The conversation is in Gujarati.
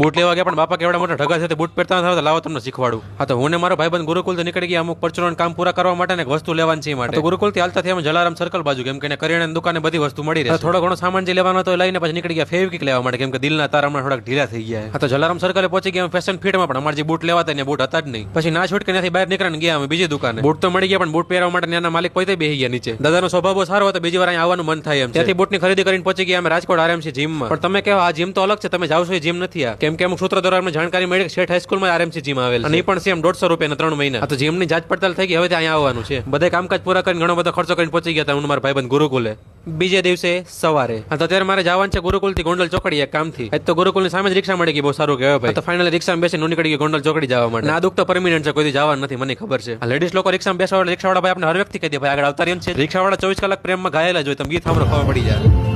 બૂટ લેવા ગયા પણ બાપા કેવડા મોટા ઢગા છે તે બૂટ પહેરતા નથી લાવો તમને શીખવાડું. હા તો હું ને મારો ભાઈબંધ ગુરુકુલથી નીકળી ગયા અમુક પરચુરણ કામ પૂરા કરવા માટે એક વસ્તુ લેવાની છે માટે. ગુરુકુલથી હાલતા થયા જલારામ સર્કલ બાજુ કેમ કે કરીને દુકાને બધી વસ્તુ મળી રહે થોડો ઘણો સામાન જે લેવાનો હતો લઈને પછી નીકળી ગયા ફેવિક લેવા માટે કેમ કે દિલના તારામાં હમણાં થોડાક ઢીલા થઈ ગયા હા તો જલારામ સર્કલે પહોંચી ગયા ફેશન ફિટમાં પણ અમારે જે બૂટ લેવા હતા બૂટ હતા જ નહીં. પછી ના છૂટકે નથી બહાર નીકળીને ગયા અમે બીજી દુકાને. બૂટ તો મળી ગયા પણ બૂટ પહેરવા માટે નાના માલિક પોતે બેસી ગયા નીચે. દાદાનો સ્વભાવ બહુ સારો હતો બીજી વાર અહીંયા આવવાનું મન થાય એમ. ત્યાંથી બૂટની ખરીદી કરીને પહોંચી ગયા અમે રાજકોટ આરએમસી જીમમાં પણ તમે કહો આ જીમ તો અલગ છે તમે જાવ છો એ જીમ નથી આ. કેમ કે અમુક સૂત્ર દ્વારા અમને જાણકારી મળી કે શેઠ હાઈસ્કૂલમાં આરએમસી જીમ આવેલ અને એ પણ સેમ દોઢસો રૂપિયા ત્રણ મહિના. તો જીમની જાત પડતાલ થઈ ગઈ હવે ત્યાં આવવાનું છે. બધા કામકાજ પૂરા કરીને ઘણો બધો ખર્ચો કરીને પહોંચી ગયા હતા હું મારા ભાઈબંધ ગુરુકુલે. બીજે દિવસે સવારે. હા તો અત્યારે મારે જવાનું છે ગુરુકુલથી ગોંડલ ચોકડી એક કામથી તો ગુરુકુલની સામે જ રિક્ષા મળી ગઈ બહુ સારું કહેવાય ભાઈ. તો ફાઇનલ રિક્ષામાં બેસી નું નીકળી ગઈ ગોંડલ ચોકડી જવા માટે. આ દુઃખ તો પરમિનન્ટ છે કોઈ જવાનું નથી મને ખબર છે. લેડીઝ લોકો રિક્ષામાં બેસવા રિક્ષાવાળા ભાઈ આપણે હર વ્યક્તિ કહી દે ભાઈ આગળ આવતા રહ્યું છે. રિક્ષાવાળા ચોવીસ કલાક પ્રેમમાં ઘાયેલા જ હોય તમે ગીત સાંભળો ખબર પડી જાય.